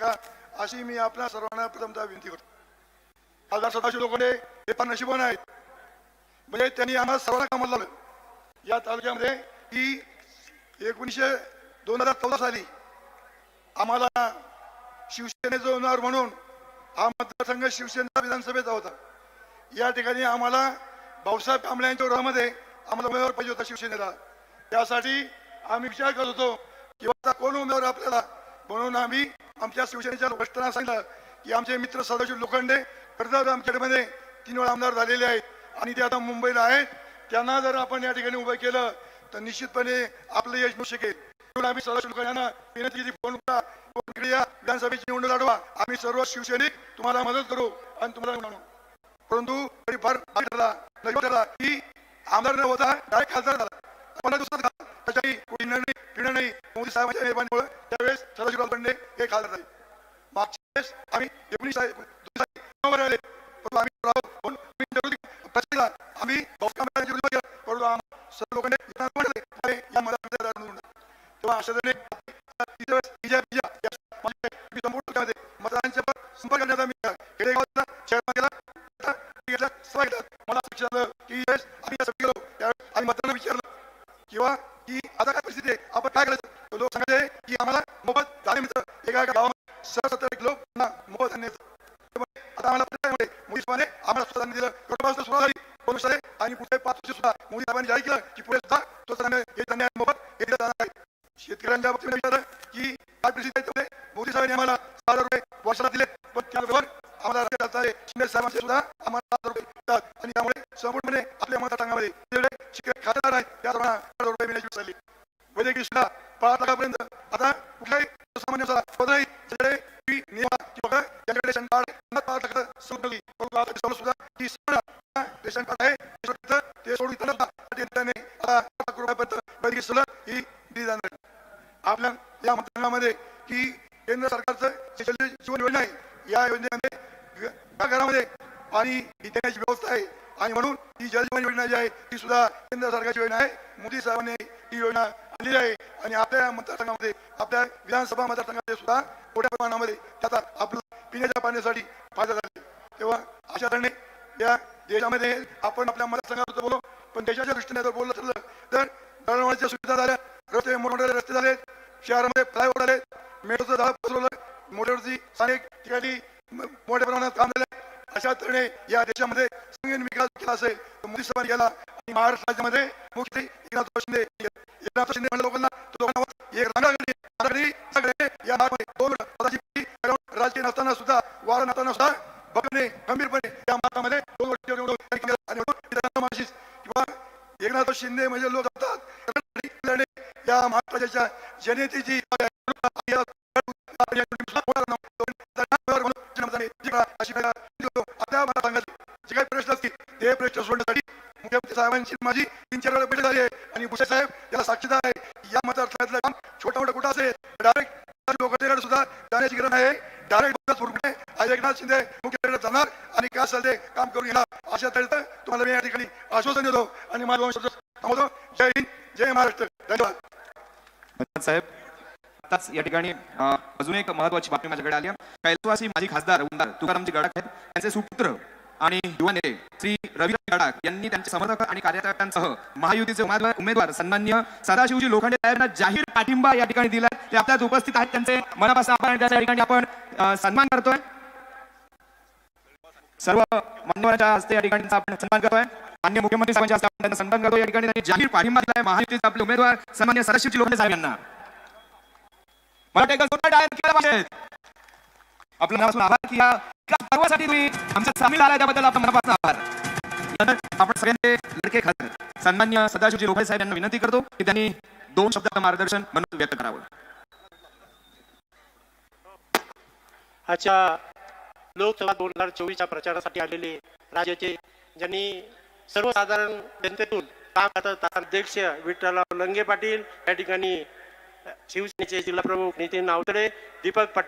का? अशी मी आपल्या सर्वांना प्रथमतः विनंती करतो. खासदार सदाशिव लोखंडे हे पण नशिबान आहेत. म्हणजे त्यांनी आम्हाला सर्वांना कामाला लावलं. या तालुक्यामध्ये की एकोणीसशे दोन हजार चौदा साली आम्हाला शिवसेनेचा उमेदवार म्हणून हा मतदारसंघ शिवसेनेचा विधानसभेचा होता. या ठिकाणी आम्हाला भाऊसाहेब कांबळे यांच्या आम्हाला उमेदवार पाहिजे होता शिवसेनेला. त्यासाठी आम्ही विचार करत होतो किंवा आता कोण उमेदवार आपल्याला म्हणून आम्ही आमच्या शिवसेनेच्या वरिष्ठांना सांगितलं की आमचे मित्र सदाशिव लोखंडे कर्जात आमच्याकडे तीन वेळा आमदार झालेले आहेत. आणि ते आता मुंबईला आहेत. त्यांना जर आपण या ठिकाणी उभं केलं तर निश्चितपणे आपलं यश मिळू शकेल. आम्ही सदाशिव लोखंड यांना विनंती केली फोन करा विधानसभेची निवडणूक लढवा. आम्ही सर्व शिवसैनिक तुम्हाला मदत करू आणि तुम्हाला परंतु तरी फार ठरला की आमदार न होता डायरेक्ट खासदार झाला. मला दिवसात त्याच्याही कोणी निर्णय फिरणं नाही. मोदी साहेबांच्या मेहरबानीमुळे त्यावेळेस सदाशिवराव बंडे हे खासदार झाले मागच्या वेळेस आम्ही एकोणीस नोव्हेंबर आले परंतु आम्ही राहू म्हणून आम्ही विरोधी पक्षाला आम्ही बहुकामाच्या विरोधी केलं. परंतु आम्हाला सर्व लोकांनी इथं म्हणले, "अरे, या मतदारसंघात निवडून जा." तेव्हा अशा तऱ्हेने तिथे वेळेस विजय विजय मतदारांच्या संपर्क करण्याचा गेला मला असं की आम्ही असं गेलो त्यावेळेस आम्ही मतदारांना विचारलं किंवा की आता काय परिस्थिती आहे आपण काय करायचं लोक सांगायचे की आम्हाला मोफत झाले मित्र एका एका गावामध्ये सहा सत्तर किलो पुन्हा मोफत धान्य मिळतं. त्यामुळे आता आम्हाला पटलं त्यामुळे मोदी साहेबांनी आम्हाला सुद्धा धान्य दिलं करोडपासून सुरुवात झाली दोन वर्ष झाले आणि पुढे पाच वर्ष सुद्धा मोदी साहेबांनी जाहीर केलं की पुढे सुद्धा तो धान्य मोफत हे दिलं जाणार आहे. शेतकऱ्यांच्या बाबतीत विचारलं की काय परिस्थिती मोदी साहेबांनी आम्हाला सहा हजार रुपये वर्षाला दिले पण त्याबरोबर आम्हाला शिंदे साहेबांचे सुद्धा आम्हाला हजार रुपये देतात आणि त्यामुळे संपूर्णपणे आपल्या मतदारसंघामध्ये जेवढे शिक्षक खातेदार आहेत. त्याप्रमाणे हजार रुपये मिळण्याची चालली वैद्यकीय सुद्धा पाच लाखापर्यंत. आता कुठल्याही सामान्य कोणताही ज्याच्याकडे फी नियमा किंवा ज्यांच्याकडे रेशन कार्ड पाच लाखाचं सवलत मिळाली. परंतु आता सवलत सुद्धा ती रेशन कार्ड आहे ते सोडून इथं- ते सोडून इथं नसतं. त्या ठिकाणी आता पाच लाख रुपयापर्यंत वैद्यकीय सवलत ही दिली जाणार आहे. आपल्या या मतदानामध्ये की केंद्र सरकारचं जीवन योजना आहे. या योजनेमध्ये घरामध्ये पाणी देण्याची व्यवस्था आहे. आणि म्हणून ही जलजीवन योजना जी आहे ती सुद्धा केंद्र सरकारची योजना आहे. मोदी साहेबांनी ही योजना आणलेली आहे. आणि आपल्या मतदारसंघामध्ये आपल्या विधानसभा मतदारसंघामध्ये सुद्धा मोठ्या प्रमाणामध्ये त्याचा आपलं पिण्याच्या पाण्यासाठी फायदा झाला तेव्हा अशा तऱ्हेने या देशामध्ये आपण आपल्या मतदारसंघाबद्दल बोलो पण देशाच्या दृष्टीने जर बोललं तर दळणवळणच्या सुविधा झाल्या रस्ते मोठमोठे रस्ते झाले शहरामध्ये फ्लायओव्हर आले मेट्रोचं जाळं पसरवलं. मोठ्यावरती अनेक ठिकाणी मोठ्या प्रमाणात काम झालं अशा तऱ्हे या देशामध्ये संगीन विकास केला असेल मोदी साहेबांनी केला आणि महाराष्ट्र राज्यामध्ये मुख्यमंत्री एकनाथ शिंदे एकनाथ शिंदे म्हणजे लोकांना लोकांना एक रांगागडी सगळे या दोन राजकीय नसताना सुद्धा वारा नसताना सुद्धा बघणे गंभीरपणे या मार्गामध्ये दोन वर्ष किंवा एकनाथ शिंदे म्हणजे लोक असतात या महाराष्ट्राच्या जनतेची अशी आपल्या मतदारसंघाचे जे काही प्रश्न असतील ते प्रश्न सोडण्यासाठी मुख्यमंत्री साहेबांची माझी तीन चार वेळा भेट झाली आहे. आणि भुसे साहेब याला साक्षीदार आहे. या मतदारसंघातलं काम छोटा मोठा कुठं असेल? डायरेक्ट लोकांच्याकडे सुद्धा जाण्याची गरज आहे. डायरेक्ट पूर्णपणे आज एकनाथ शिंदे मुख्यमंत्री जाणार आणि काय असेल ते काम करून घेणार. अशा तऱ्हेचं तुम्हाला मी या ठिकाणी आश्वासन देतो. आणि माझा थांबवतो जय हिंद जय महाराष्ट्र. धन्यवाद साहेब. आताच या ठिकाणी अजून एक महत्वाची बातमी माझ्याकडे आली कैलासवासी माजी खासदार उमदार तुकारामजी गडाख आहेत. त्यांचे सुपुत्र आणि युवा नेते श्री रवी गडाख यांनी त्यांचे समर्थक आणि कार्यकर्त्यांसह महायुतीचे उमेदवार उमेदवार सन्मान्य सदाशिवजी लोखंडे साहेबांना जाहीर पाठिंबा या ठिकाणी दिला ते आपल्यात उपस्थित आहेत. त्यांचे मनापासून आपण त्या ठिकाणी आपण सन्मान करतोय. सर्व मान्यवरांच्या हस्ते या ठिकाणी आपण सन्मान करतोय. मान्य मुख्यमंत्री साहेबांच्या हस्ते आपण त्यांना सन्मान करतो या ठिकाणी जाहीर पाठिंबा दिला आहे महायुतीचे आपले उमेदवार सन्मान्य सदाशिवजी लोखंडे साहेब यांना. मला वाटतं आपलं मनापासून आभार की या या पर्वासाठी तुम्ही आमच्या सामील आला त्याबद्दल आपण मनापासून आभार. आपण सगळ्यांचे लडके खासदार सन्मान्य सदाशिवजी लोखंडे साहेब यांना विनंती करतो की त्यांनी दोन शब्दाचं मार्गदर्शन म्हणून व्यक्त करावं. आजच्या लोकसभा दोन हजार चोवीसच्या प्रचारासाठी आलेले राज्याचे ज्यांनी सर्वसाधारण जनतेतून काम करतात अध्यक्ष विठ्ठलराव लंगे पाटील या ठिकाणी शिवसेनेचे जिल्हा प्रमुख नितीन आवतडे दीपक पट